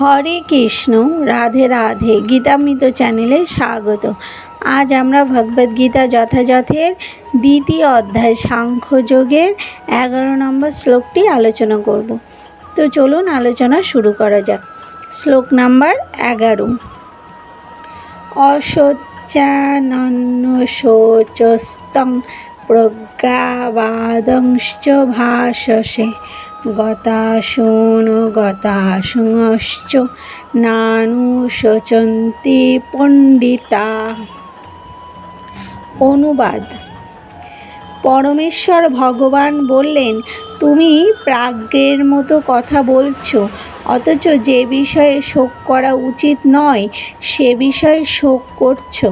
হরে কৃষ্ণ, রাধে রাধে। গীতামৃত চ্যানেলে স্বাগত। আজ আমরা ভগবদ্গীতা যথাযথের দ্বিতীয় অধ্যায় সাংখ্যযোগের এগারো নম্বর শ্লোকটি আলোচনা করব। তো চলুন আলোচনা শুরু করা যাক। শ্লোক নাম্বার এগারো। অসচ্চানন্য শোচস্তং প্রজ্ঞাবাদংশ্চ ভাষসে। গতাশোন গতাশংশ্চ নানুশোচন্তি পণ্ডিতা। অনুবাদ। পরমেশ্বর ভগবান বললেন, তুমি প্রাজ্ঞের মতো কথা বলছো, অথচ যে বিষয়ে শোক করা উচিত নয়, সে বিষয়ে শোক করছ।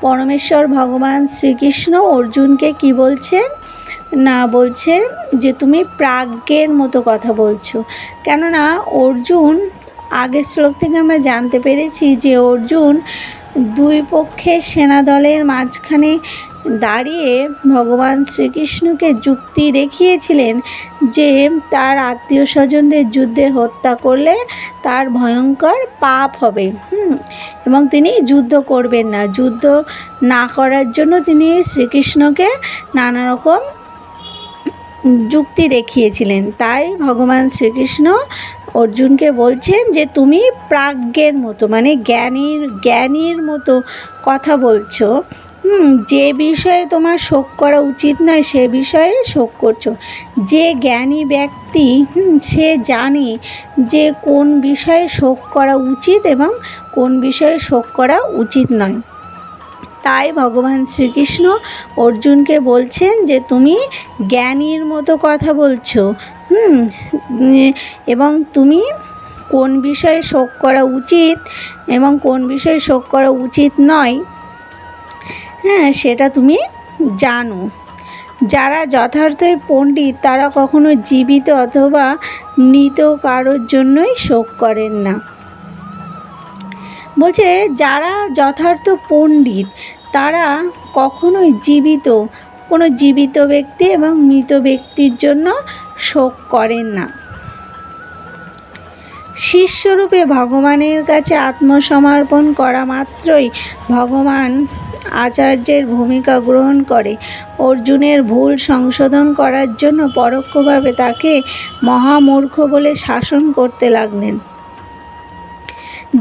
পরমেশ্বর ভগবান শ্রীকৃষ্ণ অর্জুনকে কি বলছেন? না বলছে যে তুমি প্রাজ্ঞের মতো কথা বলছো। কেননা অর্জুন, আগের শ্লোক থেকে আমরা জানতে পেরেছি যে অর্জুন দুই পক্ষের সেনাদলের মাঝখানে দাঁড়িয়ে ভগবান শ্রীকৃষ্ণকে যুক্তি দেখিয়েছিলেন যে তার আত্মীয় স্বজনদের যুদ্ধে হত্যা করলে তার ভয়ঙ্কর পাপ হবে। এবং তিনি যুদ্ধ করবেন না। যুদ্ধ না করার জন্য তিনি শ্রীকৃষ্ণকে নানা রকম যুক্তি দেখিয়েছিলেন। তাই ভগবান শ্রীকৃষ্ণ অর্জুনকে বলছেন যে, তুমি প্রাজ্ঞের মতো মানে জ্ঞানীর জ্ঞানীর মতো কথা বলছো। যে বিষয়ে তোমার শোক করা উচিত নয়, সে বিষয়ে শোক করছ। যে জ্ঞানী ব্যক্তি সে জানে যে কোন বিষয়ে শোক করা উচিত এবং কোন বিষয়ে শোক করা উচিত নয়। তাই ভগবান শ্রীকৃষ্ণ অর্জুনকে বলছেন যে তুমি জ্ঞানীর মতো কথা বলছো। হুম, এবং তুমি কোন বিষয়ে শোক করা উচিত এবং কোন বিষয়ে শোক করা উচিত নয় হ্যাঁ সেটা তুমি জানো। যারা যথার্থই পণ্ডিত, তারা কখনো জীবিত অথবা মৃত কারোর জন্যই শোক করেন না। বলছে, যারা যথার্থ পণ্ডিত, তারা কখনোই জীবিত, কোনো জীবিত ব্যক্তি এবং মৃত ব্যক্তির জন্য শোক করেন না। শিষ্যরূপে ভগবানের কাছে আত্মসমর্পণ করা মাত্রই ভগবান আচার্যের ভূমিকা গ্রহণ করে। অর্জুনের ভুল সংশোধন করার জন্য পরোক্ষভাবে তাকে মহামূর্খ বলে শাসন করতে লাগলেন।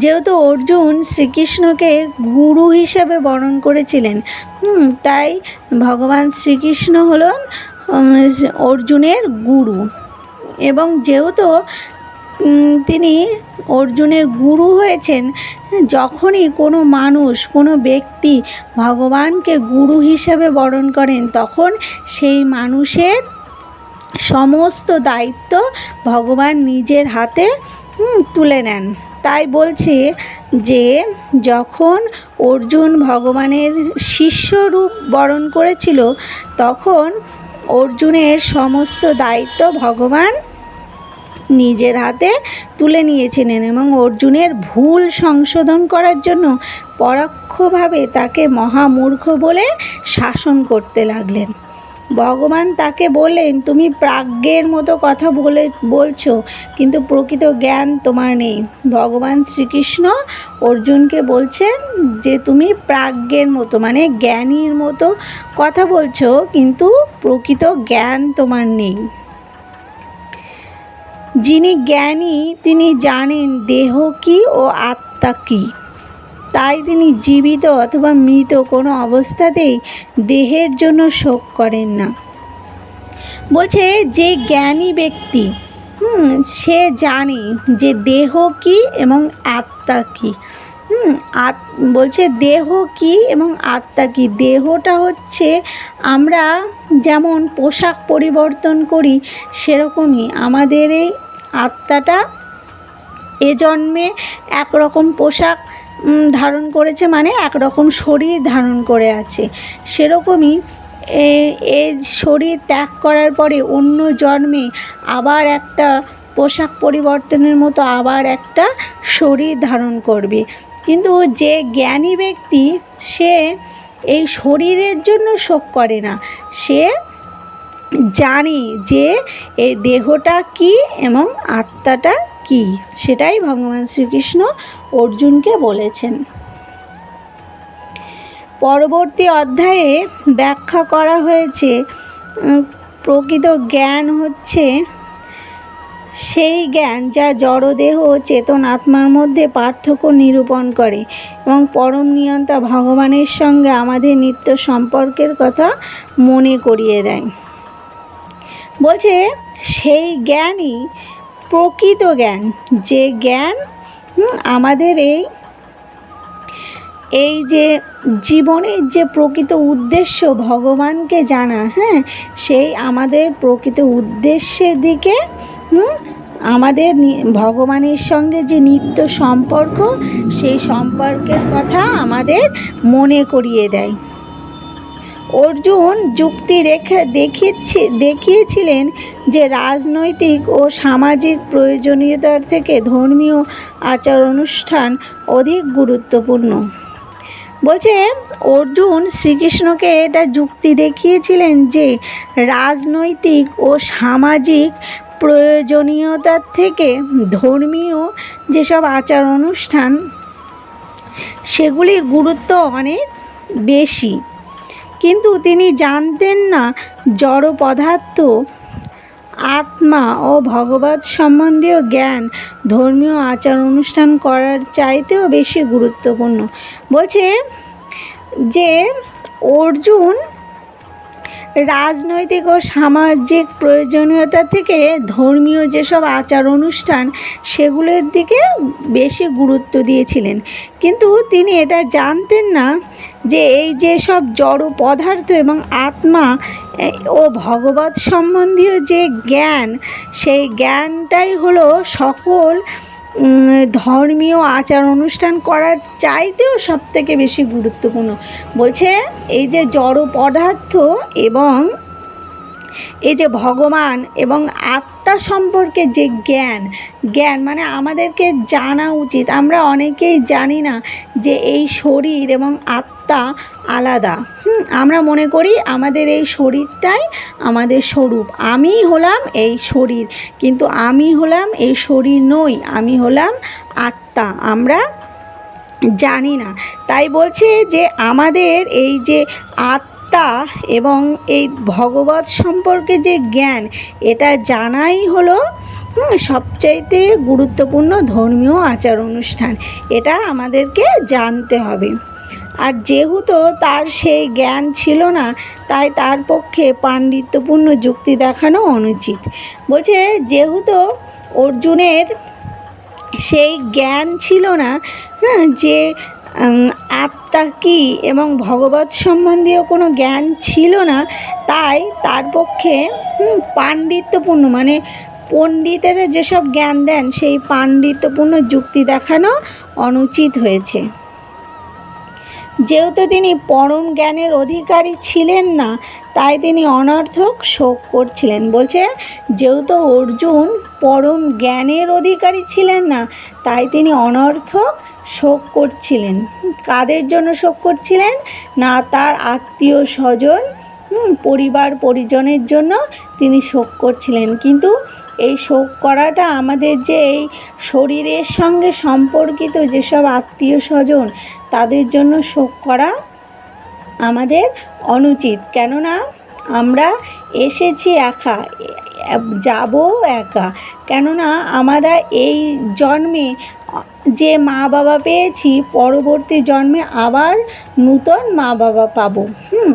যেহেতু অর্জুন শ্রীকৃষ্ণকে গুরু হিসেবে বরণ করেছিলেন। তাই ভগবান শ্রীকৃষ্ণ হলেন অর্জুনের গুরু। এবং যেহেতু তিনি অর্জুনের গুরু হয়েছেন, যখনই কোনো মানুষ, কোনো ব্যক্তি ভগবানকে গুরু হিসেবে বরণ করেন, তখন সেই মানুষের সমস্ত দায়িত্ব ভগবান নিজের হাতে তুলে নেন। তাই বলছে যে, যখন অর্জুন ভগবানের শিষ্যরূপ বরণ করেছিল, তখন অর্জুনের সমস্ত দায়িত্ব ভগবান নিজের হাতে তুলে নিয়েছিলেন এবং অর্জুনের ভুল সংশোধন করার জন্য পরোক্ষভাবে তাকে মহামূর্খ বলে শাসন করতে লাগলেন। ভগবান তাকে বললেন, তুমি প্রাজ্ঞের মতো কথা বলে, বলছো, কিন্তু প্রকৃত জ্ঞান তোমার নেই। ভগবান শ্রীকৃষ্ণ অর্জুনকে বলছেন যে, তুমি প্রাজ্ঞের মতো মানে জ্ঞানীর মতো কথা বলছো, কিন্তু প্রকৃত জ্ঞান তোমার নেই। যিনি জ্ঞানী, তিনি জানেন দেহ কী ও আত্মা কী। তাই তিনি জীবিত অথবা মৃত কোনো অবস্থাতেই দেহের জন্য শোক করেন না। বলছে, যে জ্ঞানী ব্যক্তি, হুম, সে জানে যে দেহ কী এবং আত্মা কি। হুম, আত, বলছে, দেহ কী এবং আত্মা কী? দেহটা হচ্ছে আমরা যেমন পোশাক পরিবর্তন করি, সেরকমই আমাদের এই আত্মাটা এ জন্মে একরকম পোশাক ধারণ করেছে মানে একরকম শরীর ধারণ করে আছে। সেরকমই এ শরীর ত্যাগ করার পরে অন্য জন্মে আবার একটা পোশাক পরিবর্তনের মতো আবার একটা শরীর ধারণ করবে। কিন্তু যে জ্ঞানী ব্যক্তি, সে এই শরীরের জন্য শোক করে না। সে জানে যে এই দেহটা কি এবং আত্মাটা কি? সেটাই ভগবান শ্রীকৃষ্ণ অর্জুনকে বলেছেন। পরবর্তী অধ্যায়ে ব্যাখ্যা করা হয়েছে প্রকৃত জ্ঞান হচ্ছে সেই জ্ঞান যা জড়দেহ ও চেতন আত্মার মধ্যে পার্থক্য নিরূপণ করে এবং পরম নিয়ন্তা ভগবানের সঙ্গে আমাদের নিত্য সম্পর্কের কথা মনে করিয়ে দেয়। বলছে, সেই জ্ঞানই প্রকৃত জ্ঞান। যে জ্ঞান আমাদের এই এই যে জীবনের যে প্রকৃত উদ্দেশ্য ভগবানকে জানা হ্যাঁ সেই আমাদের প্রকৃত উদ্দেশ্যের দিকে আমাদের ভগবানের সঙ্গে যে নিত্য সম্পর্ক, সেই সম্পর্কের কথা আমাদের মনে করিয়ে দেয়। অর্জুন যুক্তি রেখে দেখিয়েছে, দেখিয়েছিলেন যে রাজনৈতিক ও সামাজিক প্রয়োজনীয়তার থেকে ধর্মীয় আচার অনুষ্ঠান অধিক গুরুত্বপূর্ণ। বলছে, অর্জুন শ্রীকৃষ্ণকে এটা যুক্তি দেখিয়েছিলেন যে রাজনৈতিক ও সামাজিক প্রয়োজনীয়তার থেকে ধর্মীয় যেসব আচার অনুষ্ঠান, সেগুলির গুরুত্ব অনেক বেশি। কিন্তু তিনি জানতেন না জড় পদার্থ, আত্মা ও ভগবত সম্বন্ধীয় জ্ঞান ধর্মীয় আচার অনুষ্ঠান করার চাইতেও বেশি গুরুত্বপূর্ণ। বলছে যে, অর্জুন রাজনৈতিক ও সামাজিক প্রয়োজনীয়তা থেকে ধর্মীয় যেসব আচার অনুষ্ঠান, সেগুলোর দিকে বেশি গুরুত্ব দিয়েছিলেন। কিন্তু তিনি এটা জানতেন না যে এই যে সব জড় পদার্থ এবং আত্মা ও ভগবত সম্বন্ধীয় যে জ্ঞান, সেই জ্ঞানটাই হলো সকল ধর্মীয় আচার অনুষ্ঠান করার চাইতেও সব থেকে বেশি গুরুত্বপূর্ণ। বলছে, এই যে জড় পদার্থ এবং এই যে ভগবান এবং আত্মা সম্পর্কে যে জ্ঞান জ্ঞান মানে আমাদেরকে জানা উচিত। আমরা অনেকেই জানি না যে এই শরীর এবং আত্মা আলাদা। হুম, আমরা মনে করি আমাদের এই শরীরটাই আমাদের স্বরূপ। আমি হলাম এই শরীর কিন্তু আমি হলাম এই শরীর নই আমি হলাম আত্মা। আমরা জানি না। তাই বলছে যে আমাদের এই যে আত্মা এবং এই ভগবত সম্পর্কে যে জ্ঞান, এটা জানাই হলো সবচাইতে গুরুত্বপূর্ণ ধর্মীয় আচার অনুষ্ঠান। এটা আমাদেরকে জানতে হবে। আর যেহেতু তার সেই জ্ঞান ছিল না, তাই তার পক্ষে পাণ্ডিত্যপূর্ণ যুক্তি দেখানো অনুচিত। বলছে, যেহেতু অর্জুনের সেই জ্ঞান ছিল না হ্যাঁ যে আত্মা কি এবং ভগবত সম্বন্ধীয় কোনো জ্ঞান ছিল না, তাই তার পক্ষে পাণ্ডিত্যপূর্ণ মানে পণ্ডিতেরা যেসব জ্ঞান দেন, সেই পাণ্ডিত্যপূর্ণ যুক্তি দেখানো অনুচিত হয়েছে। যেহেতু তিনি পরম জ্ঞানের অধিকারী ছিলেন না, তাই তিনি অনর্থক শোক করছিলেন। বলছে, যেহেতু অর্জুন পরম জ্ঞানের অধিকারী ছিলেন না, তাই তিনি অনর্থক শোক করছিলেন। কাদের জন্য শোক করছিলেন? না তার আত্মীয় স্বজন পরিবার পরিজনের জন্য তিনি শোক করছিলেন। কিন্তু এই শোক করাটা আমাদের যে এই শরীরের সঙ্গে সম্পর্কিত যেসব আত্মীয় স্বজন, তাদের জন্য শোক করা আমাদের অনুচিত। কেননা আমরা এসেছি একা যাব একা। কেননা আমরা এই জন্মে যে মা বাবা পেয়েছি, পরবর্তী জন্মে আবার নূতন মা বাবা পাবো। হুম।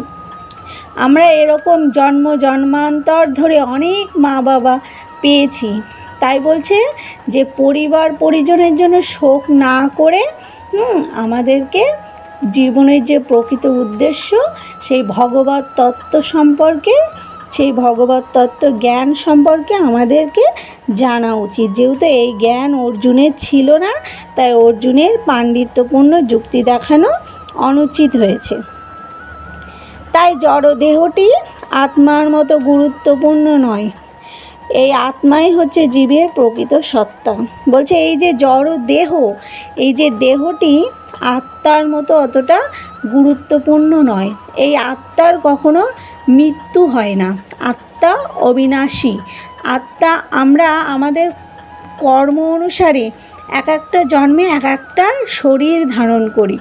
আমরা এরকম জন্ম, জন্মান্তর ধরে অনেক মা বাবা পেয়েছি। তাই বলছে যে পরিবার পরিজনের জন্য শোক না করে আমাদেরকে জীবনের যে প্রকৃত উদ্দেশ্য, সেই ভগবত তত্ত্ব সম্পর্কে সেই ভগবত তত্ত্ব জ্ঞান সম্পর্কে আমাদেরকে জানা উচিত। যেহেতু এই জ্ঞান অর্জুনের ছিল না, তাই অর্জুনের পাণ্ডিত্যপূর্ণ যুক্তি দেখানো অনুচিত হয়েছে। তাই জড়দেহটি আত্মার মতো গুরুত্বপূর্ণ নয়। এই আত্মাই হচ্ছে জীবের প্রকৃত সত্তা। বলছে এই যে জড় দেহ এই যে দেহটি আত্মার মতো অতটা গুরুত্বপূর্ণ নয়। এই আত্মার কখনো মৃত্যু হয় না। আত্মা অবিনাশী। আত্মা আমরা আমাদের কর্ম অনুসারে এক একটা জন্মে এক একটা শরীর ধারণ করি।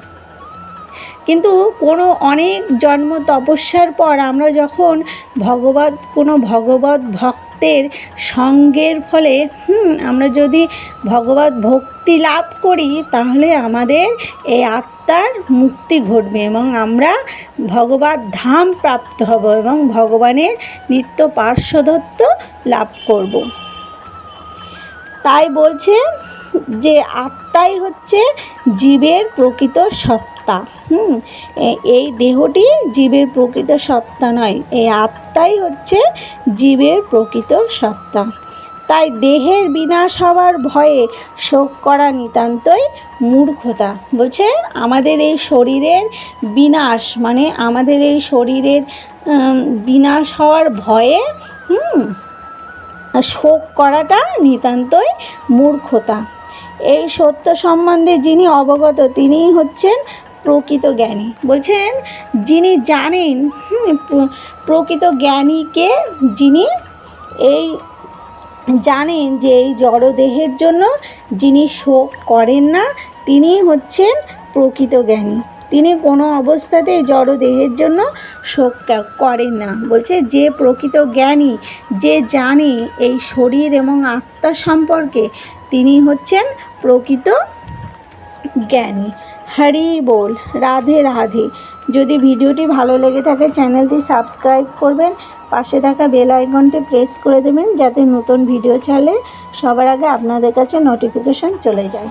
কিন্তু কোনো অনেক জন্ম তপস্যার পর আমরা যখন ভগবত কোনো ভগবত ভক্তের সঙ্গের ফলে হুম, আমরা যদি ভগবত ভক্তি লাভ করি তাহলে আমাদের এই আত্মার মুক্তি ঘটবে এবং আমরা ভগবত ধাম প্রাপ্ত হব এবং ভগবানের নিত্য পার্শ্বদত্ত লাভ করব। তাই বলছে যে আত্মাই হচ্ছে জীবের প্রকৃত সত্তা হুম, এ- এই দেহটি জীবের প্রকৃত সত্তা নয়। এই আত্মাই হচ্ছে জীবের প্রকৃত সত্তা। তাই দেহের বিনাশ হওয়ার ভয়ে শোক করা নিতান্তই মূর্খতা। বলছে, আমাদের এই শরীরের বিনাশ মানে আমাদের এই শরীরের বিনাশ হওয়ার ভয়ে, হুম, শোক করাটা নিতান্তই মূর্খতা। এই সত্য সম্বন্ধে যিনি অবগত, তিনিই হচ্ছেন প্রকৃত জ্ঞানী। বলছেন, যিনি জানেন প্রকৃত জ্ঞানীকে যিনি এই জানেন যে এই জড়দেহের জন্য যিনি শোক করেন না, তিনি হচ্ছেন প্রকৃত জ্ঞানী। তিনি কোনো অবস্থাতেই জড়দেহের জন্য শোক করেন না। বলছে, যে প্রকৃত জ্ঞানী, যে জানে এই শরীর এবং আত্মা সম্পর্কে, তিনি হচ্ছেন প্রকৃত জ্ঞানী। হরি বল, রাধে রাধে। যদি ভিডিওটি ভালো লেগে থাকে, চ্যানেলটি সাবস্ক্রাইব করবেন, পাশে থাকা বেল আইকনটি প্রেস করে দেবেন, যাতে নতুন ভিডিও ছাড়লে সবার আগে আপনাদের কাছে নোটিফিকেশন চলে যায়।